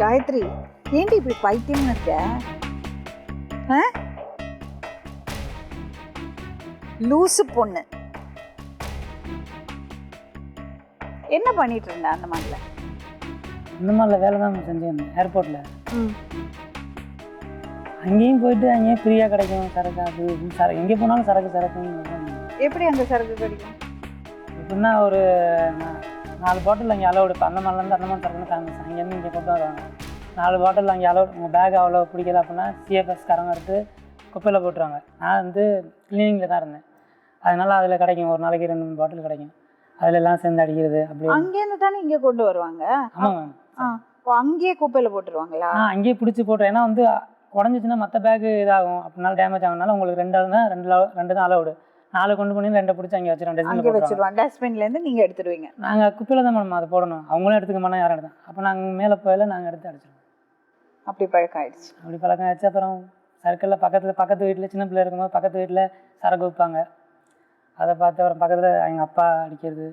காயத்ரி ஏன்டி இப்படி பைத்தியம்னு இருக்க? லூசு பொண்ணு. என்ன பண்ணிட்டு இருந்த அந்த மாதிரில? இந்த மாதிரில வேலை தான் செஞ்சேன். ஏர்போர்ட்டில் அங்கேயும் போயிட்டு அங்கேயும் ஃப்ரீயாக கிடைக்கும். சரக்கு அது சரக்கு. எங்கே போனாலும் சரக்கு சரக்குன்னு. எப்படி அந்த சரக்கு கிடைக்கும்? எப்படின்னா ஒரு நாலு பாட்டில் அங்கே அலோடு இப்போ அந்த மாதிரிலேருந்து அந்த மாதிரி சரக்குன்னு ஃபேமஸ் அங்கேருந்து இங்கே கொண்டு வருவாங்க நாலு பாட்டில் அங்கே அலோடு உங்கள் பேக் அவ்வளோ பிடிக்கல அப்படின்னா சிஎஃப்எஸ் காரங்க எடுத்து குப்பையில் போட்டுருவாங்க. நான் வந்து க்ளீனிங்கில் தான் இருந்தேன். அதனால் அதில் கிடைக்கும். ஒரு நாளைக்கு ரெண்டு மூணு பாட்டில் கிடைக்கும். அதில் எல்லாம் சேர்ந்து அடிக்கிறது அப்படி அங்கேருந்து தானே இங்க கொண்டு வருவாங்க? ஆமாம் மேம் அங்கேயே குப்பையில போட்டுருவாங்களா? ஆ அங்கேயே பிடிச்சி போட்டோம் ஏன்னா வந்து உடஞ்சிச்சின்னா மற்ற பேக்கு இதாகும். அப்படினால டேமேஜ் ஆகுனால உங்களுக்கு ரெண்டு தான் ரெண்டு அளவு- ரெண்டு தான் அலவுடு நாலு கொண்டு பண்ணி ரெண்டை பிடிச்சி அங்கே வச்சிடும் அங்கே டஸ்ட்பினில் போட்டுருவாங்க. வச்சிருவாங்க. டஸ்ட்பின்ல இருந்து நீங்க எடுத்துருவீங்க. நாங்கள் குப்பையில் தான் மேடம் அதை போடணும். அவங்களும் எடுத்துக்க மாட்டோம் யாரும் எடுத்தோம் அப்போ நாங்கள் மேலே போயில நாங்கள் எடுத்து அடிச்சிடுவோம் அப்படி பழக்கம் ஆயிடுச்சு அப்படி பழக்கம் ஆச்சு அப்புறம் சர்க்கிளில் பக்கத்தில் பக்கத்து வீட்டில் சின்ன பிள்ளை இருக்கும்போது பக்கத்து வீட்டில் சரக்கு விற்பாங்க. அதை பார்த்து அப்புறம் பக்கத்தில் எங்கள் அப்பா அடிக்கிறது.